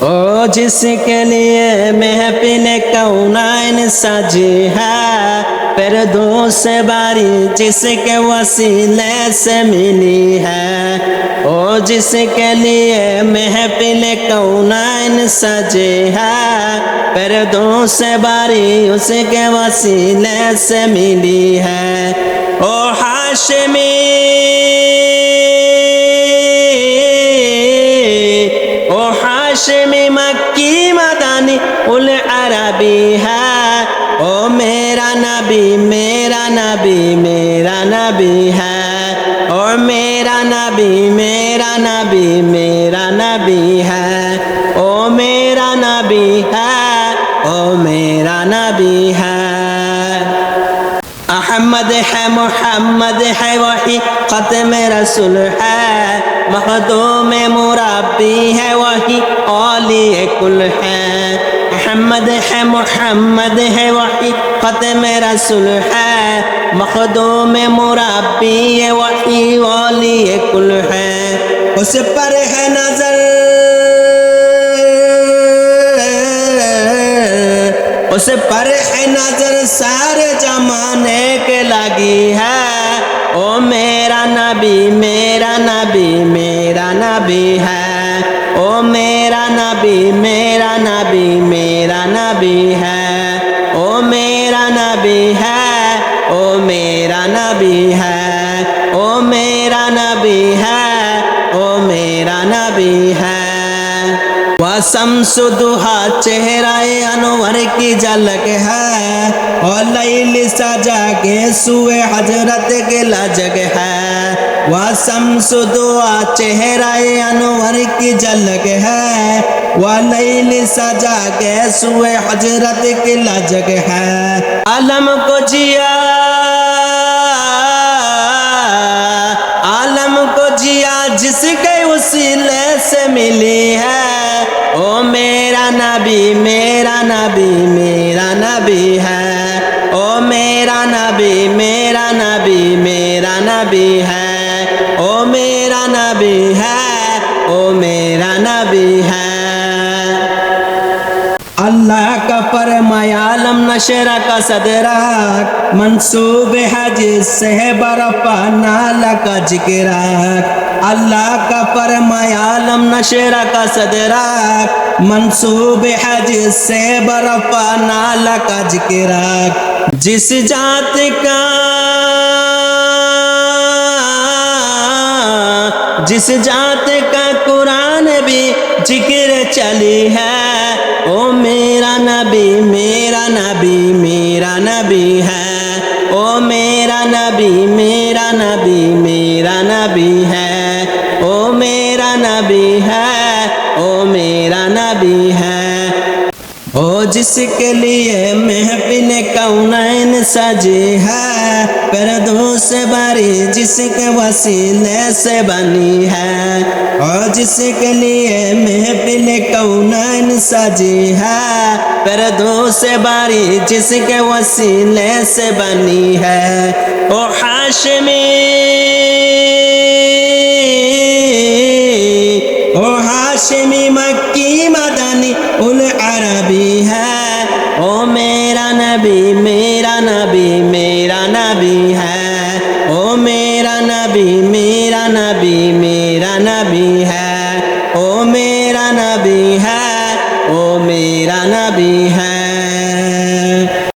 او جس کے لیے محفل کونائن سجی ہے، پھر دو سے باری جس کے وسیلے سے ملی ہے۔ او جس کے لیے محفل کونائن سجی ہے، پھر دو سے باری اس کے وسیلے سے ملی ہے۔ او ہاشمی مکی مدانی ال عربی ہے او میرا نبی میرا نبی میرا نبی ہے او میرا نبی میرا نبی میرا احمد ہے محمد ہے وہی ختم رسول ہے مخدوم مرابی ہے وہی اولی کل ہے احمد ہے محمد ہے وہی ختم رسول ہے مخدوم مرابی ہے وہی اولی کل ہے اس پر ہے نظر اس پر نظر سارے زمانے کے لگی ہے۔ او میرا نبی میرا نبی میرا نبی ہے۔ او میرا نبی میرا نبی میرا نبی ہے۔ او میرا نبی ہے، او میرا نبی ہے۔ او میرا نبی ہے، او میرا نبی ہے۔ وسمس دہا چہرہ انور کی جھلک ہے۔ اور لیل سجا کے سوئے حضرت کے لجگ ہے۔ وسمس دہا چہرہ انور کی جھلک ہے۔ وہ لیل سجا کے سوئے حضرت کے لجگ ہے۔ علم کو جیا۔ جیا جس کے وسیلے سے ملی ہے او میرا نبی میرا نبی میرا نبی ہے او میرا نبی میرا نبی میرا نبی ہے او میرا کا فرمایا علم نشر کا صدرک منصوب حج سے برپا نالا کا ذکرک اللہ کا فرمایا علم نشر کا صدرک منصوب حج سے برپا نالا کا ذکرک جس جات کا، جس جات کا قرآن بھی ذکر چلی ہے۔ او میرا نبی میرا نبی میرا نبی ہے۔ او میرا نبی میرا نبی میرا نبی ہے۔ او میرا نبی ہے، او میرا نبی ہے۔ او جس کے لیے محفل کونین سجی ہے، پردوں سے باری جس کے وسیلے سے بنی ہے۔ اور جس کے لیے محفل کونین سجی ہے، پردوں سے باری جس کے وسیلے سے بنی ہے۔ او ہاشمی او ہاشمی نبی میرا نبی میرا نبی ہے۔ او میرا نبی میرا نبی میرا نبی ہے۔